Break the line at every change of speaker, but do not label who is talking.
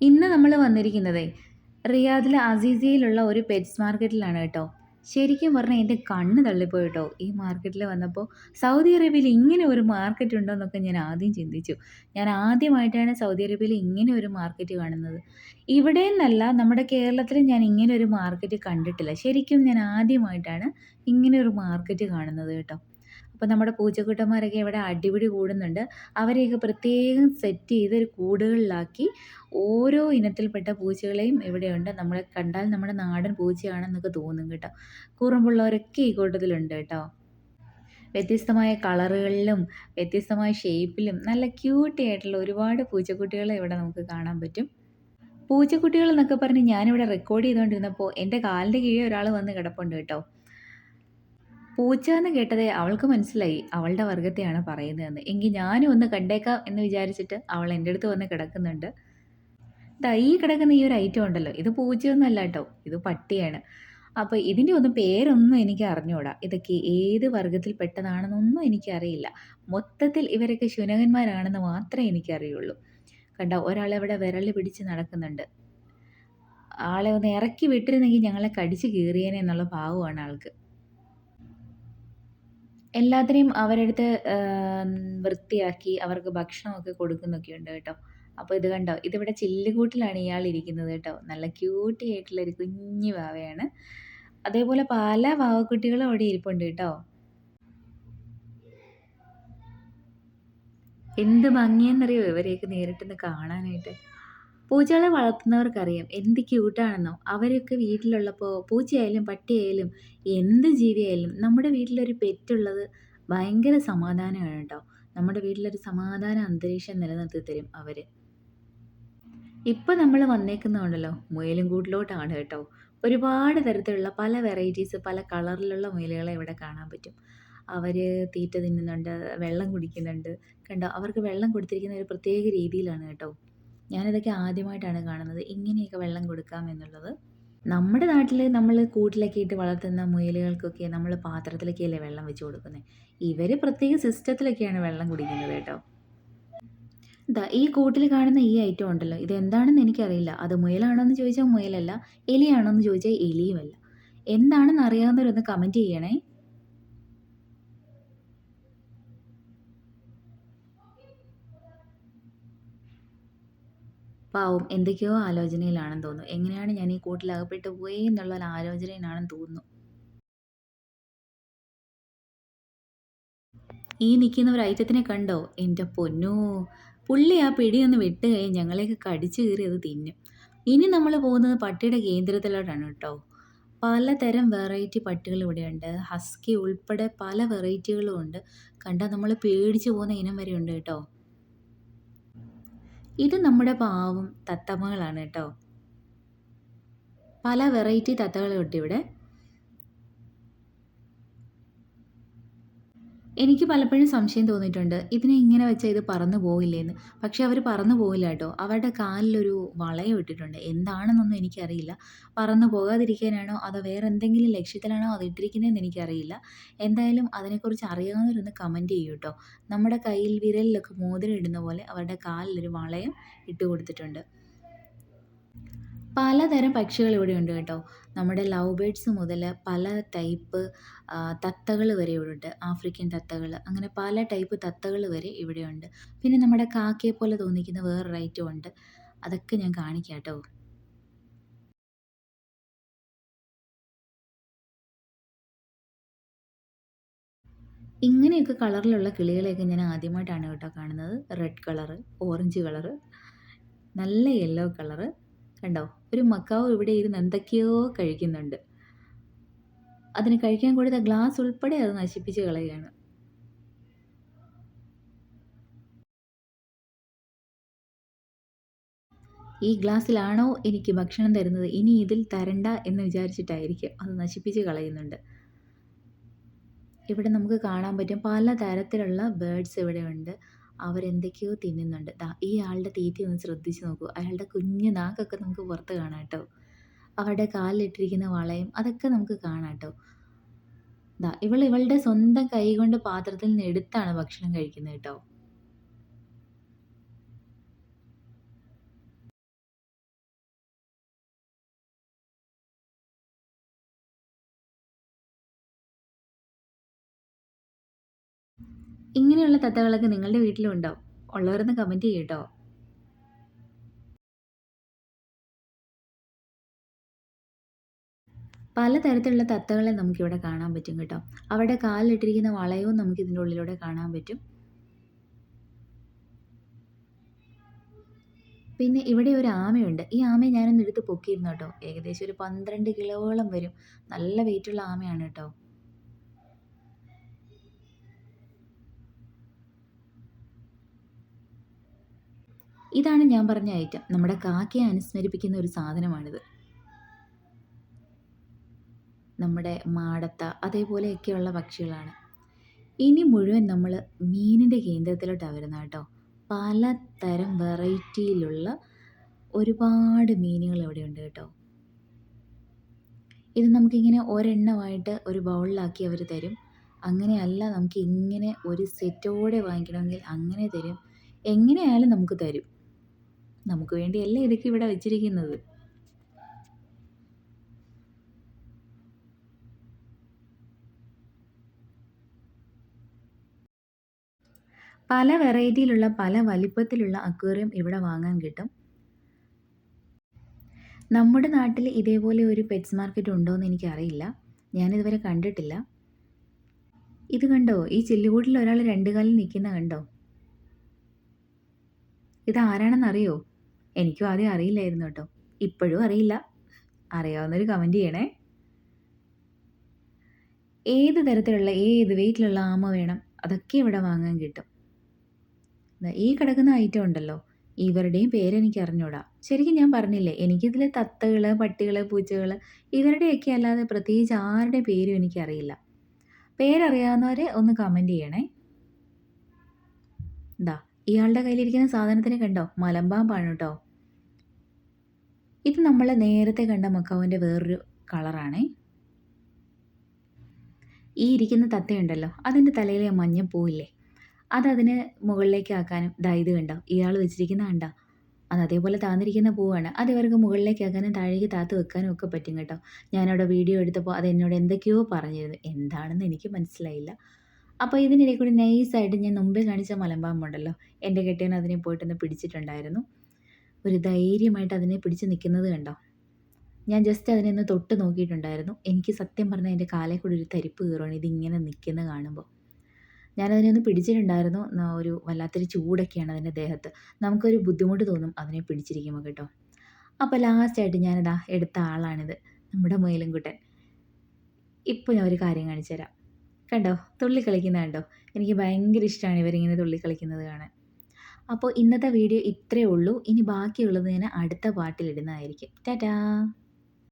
ഇന്ന് നമ്മൾ വന്നിരിക്കുന്നത് റിയാദിലെ അസീസിയയിലുള്ള ഒരു പെറ്റ്സ് മാർക്കറ്റിലാണ് കേട്ടോ. ശരിക്കും പറഞ്ഞാൽ എന്റെ കണ്ണ് തള്ളിപ്പോയി കേട്ടോ ഈ മാർക്കറ്റിൽ വന്നപ്പോൾ സൗദി അറേബ്യയിൽ ഇങ്ങനെ ഒരു മാർക്കറ്റ് ഉണ്ടോ എന്നൊക്കെ ഞാൻ ആദ്യം ചിന്തിച്ചു. ഞാൻ ആദ്യമായിട്ടാണ് സൗദി അറേബ്യയിൽ ഇങ്ങനെ ഒരു മാർക്കറ്റ് കാണുന്നത്. ഇവിടെ നിന്നല്ല നമ്മുടെ കേരളത്തിൽ ഞാൻ ഇങ്ങനെ ഒരു മാർക്കറ്റ് കണ്ടിട്ടില്ല. ശരിക്കും ഞാൻ ആദ്യമായിട്ടാണ് ഇങ്ങനെ ഒരു മാർക്കറ്റ് കാണുന്നത് കേട്ടോ. അപ്പോൾ നമ്മുടെ പൂച്ചക്കൂട്ടന്മാരൊക്കെ ഇവിടെ അടിപിടി കൂടുന്നുണ്ട്. അവരെയൊക്കെ പ്രത്യേകം സെറ്റ് ചെയ്ത് ഒരു കൂടുകളിലാക്കി ഓരോ ഇനത്തിൽപ്പെട്ട പൂച്ചകളെയും ഇവിടെയുണ്ട്. നമ്മളെ കണ്ടാൽ നമ്മുടെ നാടൻ പൂച്ചയാണെന്നൊക്കെ തോന്നും കേട്ടോ. കുറുമ്പുള്ളവരൊക്കെ ഈ കൂട്ടത്തിലുണ്ട് കേട്ടോ. വ്യത്യസ്തമായ കളറുകളിലും വ്യത്യസ്തമായ ഷേപ്പിലും നല്ല ക്യൂട്ടി ആയിട്ടുള്ള ഒരുപാട് പൂച്ചക്കുട്ടികളെ ഇവിടെ നമുക്ക് കാണാൻ പറ്റും. പൂച്ചക്കുട്ടികൾ എന്നൊക്കെ പറഞ്ഞ് ഞാനിവിടെ റെക്കോർഡ് ചെയ്തുകൊണ്ടിരുന്നപ്പോൾ എന്റെ കാലിന്റെ കീഴിൽ ഒരാൾ വന്ന് കിടപ്പുണ്ട് കേട്ടോ. പൂച്ച എന്ന് കേട്ടതേ അവൾക്ക് മനസ്സിലായി അവളുടെ വർഗത്തെയാണ് പറയുന്നതെന്ന്. എങ്കിൽ ഞാനും ഒന്ന് കണ്ടേക്കാം എന്ന് വിചാരിച്ചിട്ട് അവൾ എന്റെ അടുത്ത് വന്ന് കിടക്കുന്നുണ്ട്. ഈ കിടക്കുന്ന ഈ ഒരു ഐറ്റം ഉണ്ടല്ലോ. ഇത് പൂച്ചയൊന്നുമല്ല കേട്ടോ. ഇത് പട്ടിയാണ്. അപ്പോൾ ഇതിന്റെ ഒന്നും പേരൊന്നും എനിക്ക് അറിഞ്ഞൂടാ. ഇതൊക്കെ ഏത് വർഗത്തിൽ പെട്ടതാണെന്നൊന്നും എനിക്കറിയില്ല. മൊത്തത്തിൽ ഇവരൊക്കെ ശുനകന്മാരാണെന്ന് മാത്രമേ എനിക്കറിയുള്ളൂ. കണ്ട? ഒരാളെവിടെ വിരൽ പിടിച്ച് നടക്കുന്നുണ്ട്. ആളെ ഒന്ന് ഇറക്കി വിട്ടിരുന്നെങ്കിൽ ഞങ്ങളെ കടിച്ചു കീറിയേനെ എന്നുള്ള ഭാവമാണ് ആൾക്ക്. എല്ലാത്തിനെയും അവരെടുത്ത് വൃത്തിയാക്കി അവർക്ക് ഭക്ഷണമൊക്കെ കൊടുക്കുന്നൊക്കെ ഉണ്ട് കേട്ടോ. അപ്പോൾ ഇത് കണ്ടോ? ഇതിവിടെ ചില്ലുകൂട്ടിലാണ് ഇയാൾ ഇരിക്കുന്നത് കേട്ടോ. നല്ല ക്യൂട്ടി ആയിട്ടുള്ള ഒരു കുഞ്ഞു വാവയാണ്. അതേപോലെ പല വാവക്കുട്ടികളും അവിടെ ഇരിപ്പുണ്ട് കേട്ടോ. എന്ത് ഭംഗിയെന്നറിയോ ഇവരെയൊക്കെ നേരിട്ടൊന്ന് കാണാനായിട്ട്. പൂച്ചകളെ വളർത്തുന്നവർക്കറിയാം എന്ത് ക്യൂട്ടാണെന്നോ അവരൊക്കെ വീട്ടിലുള്ളപ്പോൾ പൂച്ചയായാലും പട്ടിയായാലും എന്ത് ജീവിയായാലും നമ്മുടെ വീട്ടിലൊരു പെറ്റുള്ളത് ഭയങ്കര സമാധാനമാണ് കേട്ടോ നമ്മുടെ വീട്ടിലൊരു സമാധാന അന്തരീക്ഷം നിലനിർത്തി തരും അവർ ഇപ്പം നമ്മൾ വന്നേക്കുന്നതുണ്ടല്ലോ മുയലും കൂട്ടിലോട്ടാണ് കേട്ടോ. ഒരുപാട് തരത്തിലുള്ള പല വെറൈറ്റീസ് പല കളറിലുള്ള മുയലുകളെ ഇവിടെ കാണാൻ പറ്റും. അവർ തീറ്റ തിന്നുന്നുണ്ട് വെള്ളം കുടിക്കുന്നുണ്ട്. കണ്ടോ? അവർക്ക് വെള്ളം കൊടുത്തിരിക്കുന്ന ഒരു പ്രത്യേക രീതിയിലാണ് കേട്ടോ. ഞാനിതൊക്കെ ആദ്യമായിട്ടാണ് കാണുന്നത്. ഇങ്ങനെയൊക്കെ വെള്ളം കൊടുക്കാം എന്നുള്ളത്. നമ്മുടെ നാട്ടിൽ നമ്മൾ കൂട്ടിലൊക്കെ ഇട്ട് വളർത്തുന്ന മുയലുകൾക്കൊക്കെ നമ്മൾ പാത്രത്തിലൊക്കെയല്ലേ വെള്ളം വെച്ച് കൊടുക്കുന്നത് ഇവർ പ്രത്യേക സിസ്റ്റത്തിലൊക്കെയാണ് വെള്ളം കുടിക്കുന്നത് കേട്ടോ. ദാ ഈ കൂട്ടിൽ കാണുന്ന ഈ ഐറ്റം ഉണ്ടല്ലോ. ഇത് എന്താണെന്ന് എനിക്കറിയില്ല. അത് മുയലാണോ എന്ന് ചോദിച്ചാൽ മുയലല്ല. എലിയാണോ എന്ന് ചോദിച്ചാൽ എലിയുമല്ല. എന്താണെന്ന് അറിയാവുന്നവരൊന്ന് കമന്റ് ചെയ്യണേ. പാവം എന്തൊക്കെയോ ആലോചനയിലാണെന്ന് തോന്നുന്നു. എങ്ങനെയാണ് ഞാൻ ഈ കൂട്ടിൽ അകപ്പെട്ടു പോയി എന്നുള്ള ആലോചനയിലാണെന്ന് തോന്നുന്നു. ഈ നിൽക്കുന്ന ഒരു ഐറ്റത്തിനെ കണ്ടോ? എന്റെ പൊന്നോ. പുള്ളി ആ പിടിയൊന്ന് വിട്ട് കഴിഞ്ഞ് ഞങ്ങളെയൊക്കെ കടിച്ചു കീറി അത് തിന്നും. ഇനി നമ്മൾ പോകുന്നത് പട്ടിയുടെ കേന്ദ്രത്തിലോട്ടാണ് കേട്ടോ. പലതരം വെറൈറ്റി പട്ടികൾ ഇവിടെയുണ്ട്. ഹസ്കി ഉൾപ്പെടെ പല വെറൈറ്റികളും ഉണ്ട്. കണ്ടാൽ നമ്മൾ പേടിച്ചു പോകുന്ന ഇനം വരെ ഉണ്ട് കേട്ടോ. ഇത് നമ്മുടെ പാവം തത്തമ്മകളാണ് കേട്ടോ. പല വെറൈറ്റി തത്തകളുണ്ട് ഇവിടെ. എനിക്ക് പലപ്പോഴും സംശയം തോന്നിയിട്ടുണ്ട് ഇതിനെ ഇങ്ങനെ വെച്ചാൽ ഇത് പറന്നു പോകില്ലേന്ന് പക്ഷേ അവർ പറന്നു പോകില്ല കേട്ടോ. അവരുടെ കാലിലൊരു വളയം ഇട്ടിട്ടുണ്ട്. എന്താണെന്നൊന്നും എനിക്കറിയില്ല. പറന്നു പോകാതിരിക്കാനാണോ അതോ വേറെ എന്തെങ്കിലും ലക്ഷ്യത്തിലാണോ അത് ഇട്ടിരിക്കുന്നതെന്ന് എനിക്കറിയില്ല. എന്തായാലും അതിനെക്കുറിച്ച് അറിയാവുന്നവരൊന്ന് കമന്റ് ചെയ്യൂ കേട്ടോ. നമ്മുടെ കയ്യിൽ വിരലിലൊക്കെ മോതിരം ഇടുന്ന പോലെ അവരുടെ കാലിലൊരു വളയം ഇട്ട് കൊടുത്തിട്ടുണ്ട് പലതരം പക്ഷികൾ ഇവിടെ ഉണ്ട് കേട്ടോ. നമ്മുടെ ലവ് ബേഡ്സ് മുതൽ പല ടൈപ്പ് തത്തകൾ വരെ ഇവിടെ ഉണ്ട്. ആഫ്രിക്കൻ തത്തകൾ അങ്ങനെ പല ടൈപ്പ് തത്തകൾ വരെ ഇവിടെയുണ്ട് പിന്നെ നമ്മുടെ കാക്കയെ പോലെ തോന്നിക്കുന്ന വേറെ റൈറ്റും ഉണ്ട്. അതൊക്കെ ഞാൻ കാണിക്കാം കേട്ടോ. ഇങ്ങനെയൊക്കെ കളറിലുള്ള കിളികളെയൊക്കെ ഞാൻ ആദ്യമായിട്ടാണ് കേട്ടോ കാണുന്നത്. റെഡ് കളറ് ഓറഞ്ച് കളറ് നല്ല യെല്ലോ കളറ് കണ്ടോ? ഒരു മക്കാവ് ഇവിടെ ഇരുന്ന് എന്തൊക്കെയോ കഴിക്കുന്നുണ്ട്. അതിന് കഴിക്കാൻ കൊടുത്ത ഗ്ലാസ് ഉൾപ്പെടെ അത് നശിപ്പിച്ച് കളയുകയാണ്. ഈ ഗ്ലാസ്സിലാണോ എനിക്ക് ഭക്ഷണം തരുന്നത്? ഇനി ഇതിൽ തരണ്ട എന്ന് വിചാരിച്ചിട്ടായിരിക്കും അത് നശിപ്പിച്ച് കളയുന്നുണ്ട്. ഇവിടെ നമുക്ക് കാണാൻ പറ്റും പല തരത്തിലുള്ള ബേഡ്സ് ഇവിടെ ഉണ്ട് അവരെന്തൊക്കെയോ തിന്നുന്നുണ്ട്. ദാ ഈ ആളുടെ തീറ്റ ഒന്ന് ശ്രദ്ധിച്ച് നോക്കൂ. അയാളുടെ കുഞ്ഞു നാക്കൊക്കെ നമുക്ക് പുറത്ത് കാണാം കേട്ടോ. അവരുടെ കാലിലിട്ടിരിക്കുന്ന വളയും അതൊക്കെ നമുക്ക് കാണാം കേട്ടോ. ദാ ഇവൾ ഇവളുടെ സ്വന്തം കൈ കൊണ്ട് പാത്രത്തിൽ നിന്ന് എടുത്താണ് ഭക്ഷണം കഴിക്കുന്നത് കേട്ടോ. ഇങ്ങനെയുള്ള തത്തകളൊക്കെ നിങ്ങളുടെ വീട്ടിലുണ്ടോ ഉള്ളവരൊന്ന് കമന്റ് ചെയ്യട്ടോ പല തരത്തിലുള്ള തത്തകളെ നമുക്കിവിടെ കാണാൻ പറ്റും കേട്ടോ. അവരുടെ കാലിലിട്ടിരിക്കുന്ന വളയവും നമുക്ക് ഇതിന്റെ ഉള്ളിലൂടെ കാണാൻ പറ്റും. പിന്നെ ഇവിടെ ഒരു ആമയുണ്ട്. ഈ ആമയെ ഞാനൊന്ന് എടുത്ത് പൊക്കിയിരുന്നു കേട്ടോ. ഏകദേശം ഒരു 12 കിലോയോളം വരും. നല്ല വെയിറ്റുള്ള ആമയാണ് കേട്ടോ. ഇതാണ് ഞാൻ പറഞ്ഞ ഐറ്റം. നമ്മുടെ കാക്കയെ അനുസ്മരിപ്പിക്കുന്ന ഒരു സാധനമാണിത്. നമ്മുടെ മാടത്ത അതേപോലെയൊക്കെയുള്ള പക്ഷികളാണ്. ഇനി മുഴുവൻ നമ്മൾ മീനിന്റെ കേന്ദ്രത്തിലോട്ട് വരുന്നത് കേട്ടോ. പലതരം വെറൈറ്റിയിലുള്ള ഒരുപാട് മീനുകൾ ഇവിടെയുണ്ട് കേട്ടോ. ഇത് നമുക്കിങ്ങനെ ഒരെണ്ണമായിട്ട് ഒരു ബൗളിലാക്കി അവർ തരും. അങ്ങനെയല്ല നമുക്ക് ഇങ്ങനെ ഒരു സെറ്റോടെ വാങ്ങിക്കണമെങ്കിൽ അങ്ങനെ തരും. എങ്ങനെയായാലും നമുക്ക് തരും. നമുക്ക് വേണ്ടിയല്ലേ ഇതൊക്കെ ഇവിടെ വെച്ചിരിക്കുന്നത്. പല വെറൈറ്റിയിലുള്ള പല വലിപ്പത്തിലുള്ള അക്വേറിയം ഇവിടെ വാങ്ങാൻ കിട്ടും. നമ്മുടെ നാട്ടിൽ ഇതേപോലെ ഒരു പെറ്റ്സ് മാർക്കറ്റ് ഉണ്ടോ എന്ന് എനിക്കറിയില്ല. ഞാനിതുവരെ കണ്ടിട്ടില്ല. ഇത് കണ്ടോ? ഈ ചില്ലുകൂട്ടിൽ ഒരാൾ രണ്ട് കാലിൽ നിൽക്കുന്ന കണ്ടോ? ഇത് ഇതാരാണെന്നറിയോ? എനിക്കും ആദ്യം അറിയില്ലായിരുന്നു കേട്ടോ. ഇപ്പോഴും അറിയില്ല. അറിയാവുന്നൊരു കമന്റ് ചെയ്യണേ. ഏത് തരത്തിലുള്ള ഏത് വെയിറ്റിലുള്ള ആമ വേണം അതൊക്കെ ഇവിടെ വാങ്ങാൻ കിട്ടും. ഈ കിടക്കുന്ന ഐറ്റം ഉണ്ടല്ലോ. ഇവരുടെയും പേരെനിക്ക് അറിഞ്ഞൂടാ. ശരിക്കും ഞാൻ പറഞ്ഞില്ലേ എനിക്കിതിൽ തത്തകൾ പട്ടികൾ പൂച്ചകൾ ഇവരുടെയൊക്കെ അല്ലാതെ പ്രത്യേകിച്ച് ആരുടെ പേരും എനിക്കറിയില്ല. പേരറിയാവുന്നവരെ ഒന്ന് കമന്റ് ചെയ്യണേ. ദാ ഇയാളുടെ കയ്യിലിരിക്കുന്ന സാധനത്തിന് കണ്ടോ? മലമ്പാമ്പാണ് കേട്ടോ. ഇത് നമ്മൾ നേരത്തെ കണ്ട മക്കാവിന്റെ വേറൊരു കളറാണേ. ഈ ഇരിക്കുന്ന തത്തയുണ്ടല്ലോ അതിന്റെ തലയിലെ മഞ്ഞ പൂവില്ലേ അതതിന് മുകളിലേക്ക് ആക്കാനും ദാ കണ്ടോ ഇയാൾ വെച്ചിരിക്കുന്ന കണ്ടോ അത് അതേപോലെ താന്നിരിക്കുന്ന പൂവാണ് അത് ഇവർക്ക് മുകളിലേക്ക് ആക്കാനും താഴേക്ക് താത്ത് വെക്കാനും ഒക്കെ പറ്റും കേട്ടോ ഞാനവിടെ വീഡിയോ എടുത്തപ്പോൾ അത് എന്നോട് എന്തൊക്കെയോ പറഞ്ഞിരുന്നു എന്താണെന്ന് എനിക്ക് മനസ്സിലായില്ല അപ്പോൾ ഇതിനിടയിൽ കൂടി നൈസായിട്ട് ഞാൻ മുമ്പേ കാണിച്ച മലമ്പാമ്പുണ്ടല്ലോ. എന്റെ കെട്ടിയൻ അതിനെ പോയിട്ടൊന്ന് പിടിച്ചിട്ടുണ്ടായിരുന്നു. ഒരു ധൈര്യമായിട്ട് അതിനെ പിടിച്ച് നിൽക്കുന്നത് കണ്ടോ? ഞാൻ ജസ്റ്റ് അതിനെ ഒന്ന് തൊട്ട് നോക്കിയിട്ടുണ്ടായിരുന്നു. എനിക്ക് സത്യം പറഞ്ഞാൽ എന്റെ കാലേ കൂടി ഒരു തരിപ്പ് കയറുകയാണ് ഇതിങ്ങനെ നിൽക്കുന്നത് കാണുമ്പോൾ. ഞാനതിനെ ഒന്ന് പിടിച്ചിട്ടുണ്ടായിരുന്നു. ഒരു വല്ലാത്തൊരു ചൂടൊക്കെയാണ് അതിന്റെ ദേഹത്ത്. നമുക്കൊരു ബുദ്ധിമുട്ട് തോന്നും അതിനെ പിടിച്ചിരിക്കുമ്പോൾ കേട്ടോ. അപ്പോൾ ലാസ്റ്റായിട്ട് ഞാനിതാ എടുത്ത ആളാണിത്. നമ്മുടെ മുയലുംകുട്ടൻ. ഇപ്പോൾ ഞാൻ ഒരു കാര്യം കാണിച്ചു തരാം കണ്ടോ? തുള്ളി കളിക്കുന്നത് കണ്ടോ? എനിക്ക് ഭയങ്കര ഇഷ്ടമാണ് ഇവരിങ്ങനെ തുള്ളി കളിക്കുന്നത് കാണാൻ. അപ്പോൾ ഇന്നത്തെ വീഡിയോ ഇത്രയേ ഉള്ളൂ. ഇനി ബാക്കിയുള്ളത് ഞാൻ അടുത്ത പാട്ടിലിടുന്നതായിരിക്കും ടാറ്റാ!